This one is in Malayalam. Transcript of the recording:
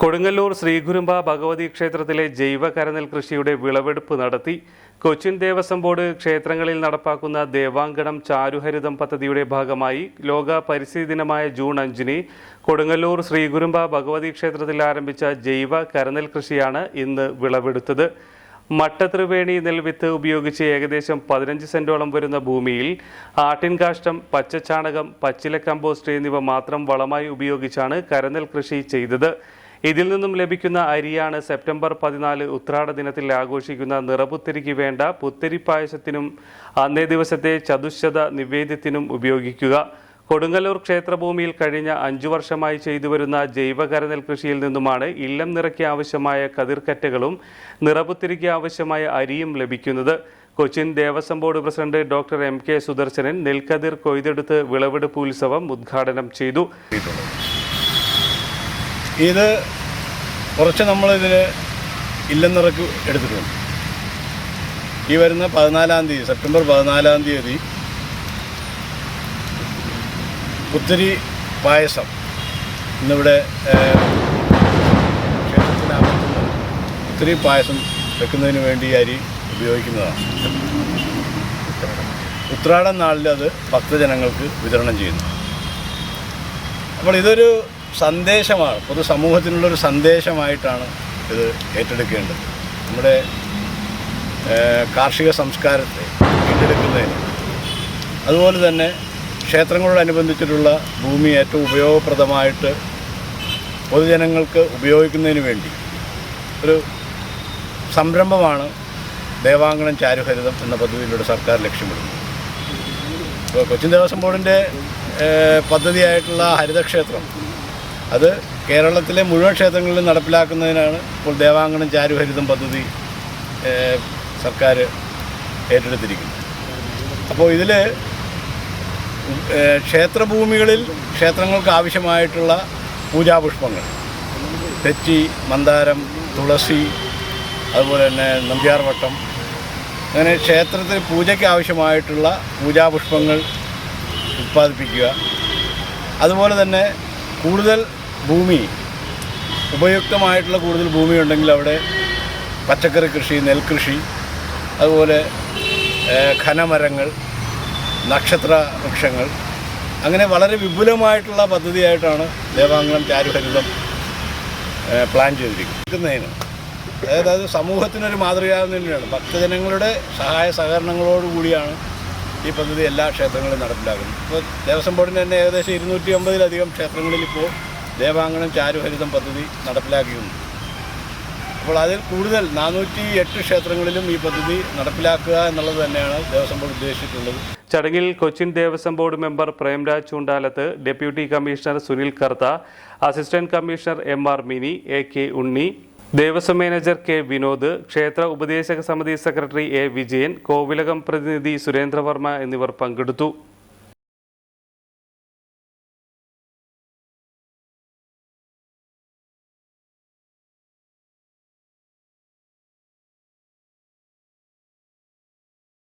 Kodungallur Sreekurumba Bhagavathi ക്ഷേത്രത്തിലെ ജൈവ കരനെൽ കൃഷിയുടെ വിളവെടുപ്പ് നടത്തി കൊച്ചിൻ ദേവസ്വം ബോർഡ് ക്ഷേത്രങ്ങളിൽ നടപ്പാക്കുന്ന ദേവാങ്കണം ചാരുഹരിതം പദ്ധതിയുടെ ഭാഗമായി ലോക പരിസ്ഥിതി ദിനമായ ജൂൺ അഞ്ചിന് കൊടുങ്ങല്ലൂർ ശ്രീകുരുമ്പ ഭഗവതി ക്ഷേത്രത്തിൽ ആരംഭിച്ച ജൈവ കരനെൽ കൃഷിയാണ് ഇന്ന് വിളവെടുത്തത്. മട്ടത്രിവേണി നെൽവിത്ത് ഉപയോഗിച്ച് ഏകദേശം പതിനഞ്ച് സെന്റോളം വരുന്ന ഭൂമിയിൽ ആട്ടിൻകാഷ്ടം പച്ചച്ചാണകം പച്ചില കമ്പോസ്റ്റ് എന്നിവ മാത്രം വളമായി ഉപയോഗിച്ചാണ് കരനെൽ കൃഷി ചെയ്തത്. ഇതിൽ നിന്നും ലഭിക്കുന്ന അരിയാണ് സെപ്റ്റംബർ പതിനാല് ഉത്രാട ദിനത്തിൽ ആഘോഷിക്കുന്ന നിറപുത്തരിക്ക് വേണ്ട പുത്തരി പായസത്തിനും അന്നേ ദിവസത്തെ ചതുശത നിവേദ്യത്തിനും ഉപയോഗിക്കുക. കൊടുങ്ങല്ലൂർ ക്ഷേത്രഭൂമിയിൽ കഴിഞ്ഞ അഞ്ചു വർഷമായി ചെയ്തുവരുന്ന ജൈവകരനെൽ കൃഷിയിൽ നിന്നുമാണ് ഇല്ലം നിറയ്ക്ക് ആവശ്യമായ കതിർക്കറ്റകളും നിറപുത്തിരിക്ക് ആവശ്യമായ അരിയും ലഭിക്കുന്നത്. Cochin Devaswom board president doctor M K Sudarsanan നെൽക്കതിർ കൊയ്തെടുത്ത് വിളവെടുപ്പ് ഉത്സവം ഉദ്ഘാടനം ചെയ്തു. ഇത് കുറച്ച് നമ്മളിതിന് ഇല്ലെന്നിറക്ക് എടുത്തിട്ടുണ്ട്. ഈ വരുന്ന പതിനാലാം തീയതി സെപ്റ്റംബർ പതിനാലാം തീയതി പുത്തിരി പായസം ഇന്നിവിടെ ഒത്തിരി പായസം വെക്കുന്നതിന് വേണ്ടി അരി ഉപയോഗിക്കുന്നതാണ്. ഉത്രാടം നാളിൽ അത് ഭക്തജനങ്ങൾക്ക് വിതരണം ചെയ്യുന്നു. അപ്പോൾ ഇതൊരു സന്ദേശമാണ്. പൊതുസമൂഹത്തിനുള്ളൊരു സന്ദേശമായിട്ടാണ് ഇത് ഏറ്റെടുക്കേണ്ടത്. നമ്മുടെ കാർഷിക സംസ്കാരത്തെ വീണ്ടെടുക്കുന്നതിന് അതുപോലെ തന്നെ ക്ഷേത്രങ്ങളോടനുബന്ധിച്ചിട്ടുള്ള ഭൂമി ഏറ്റവും ഉപയോഗപ്രദമായിട്ട് പൊതുജനങ്ങൾക്ക് ഉപയോഗിക്കുന്നതിന് വേണ്ടി ഒരു സംരംഭമാണ് ദേവാങ്കണം ചാരുഹരിതം എന്ന പദ്ധതിയിലൂടെ സർക്കാർ ലക്ഷ്യമിടുന്നത്. ഇപ്പോൾ കൊച്ചിൻ ദേവസ്വം ബോർഡിന്റെ പദ്ധതിയായിട്ടുള്ള ഹരിതക്ഷേത്രം അത് കേരളത്തിലെ മുഴുവൻ ക്ഷേത്രങ്ങളിലും നടപ്പിലാക്കുന്നതിനാണ് ഇപ്പോൾ ദേവാങ്കണം ചാരുഹരിതം പദ്ധതി സർക്കാർ ഏറ്റെടുത്തിരിക്കുന്നത്. അപ്പോൾ ഇതിൽ ക്ഷേത്രഭൂമികളിൽ ക്ഷേത്രങ്ങൾക്ക് ആവശ്യമായിട്ടുള്ള പൂജാപുഷ്പങ്ങൾ. തെച്ചി മന്ദാരം തുളസി അതുപോലെ തന്നെ നമ്പ്യാർവട്ടം അങ്ങനെ ക്ഷേത്രത്തിൽ പൂജയ്ക്ക് ആവശ്യമായിട്ടുള്ള പൂജാപുഷ്പങ്ങൾ ഉത്പാദിപ്പിക്കുക. അതുപോലെ തന്നെ കൂടുതൽ ഭൂമി ഉപയുക്തമായിട്ടുള്ള കൂടുതൽ ഭൂമി ഉണ്ടെങ്കിൽ അവിടെ പച്ചക്കറി കൃഷി നെൽകൃഷി അതുപോലെ ഖനമരങ്ങൾ നക്ഷത്ര വൃക്ഷങ്ങൾ. അങ്ങനെ വളരെ വിപുലമായിട്ടുള്ള പദ്ധതിയായിട്ടാണ് ദേവാംഗണം ചാരുഹരിതം പ്ലാൻ ചെയ്തിരിക്കുന്നതിന്. അതായത് അത് സമൂഹത്തിനൊരു മാതൃകയാകുന്നതിനാണ് ഭക്തജനങ്ങളുടെ സഹായ സഹകരണങ്ങളോടുകൂടിയാണ് ഈ പദ്ധതി എല്ലാ ക്ഷേത്രങ്ങളിലും നടപ്പിലാക്കുന്നു. ഇപ്പോൾ ദേവസ്വം ബോർഡിന് തന്നെ ഏകദേശം ഇരുന്നൂറ്റി അമ്പതിലധികം ക്ഷേത്രങ്ങളിൽ ഇപ്പോൾ ദേവാങ്കണം ചാരുഹരിതം പദ്ധതി നടപ്പിലാക്കിയിട്ടുണ്ട്. അപ്പോൾ അതിൽ കൂടുതൽ നാനൂറ്റി എട്ട് ക്ഷേത്രങ്ങളിലും ഈ പദ്ധതി നടപ്പിലാക്കുക എന്നുള്ളത് തന്നെയാണ് ദേവസ്വം ബോർഡ് ഉദ്ദേശിച്ചിട്ടുള്ളത്. ചടങ്ങിൽ Cochin Devaswom board member Premraj Choondalath deputy commissioner Sunil Kartha assistant commissioner M R Mini A K Unni Devaswom manager K Vinod ക്ഷേത്ര ഉപദേശക സമിതി സെക്രട്ടറി എ വിജയൻ കോവിലകം പ്രതിനിധി സുരേന്ദ്രവർമ്മ എന്നിവർ പങ്കെടുത്തു.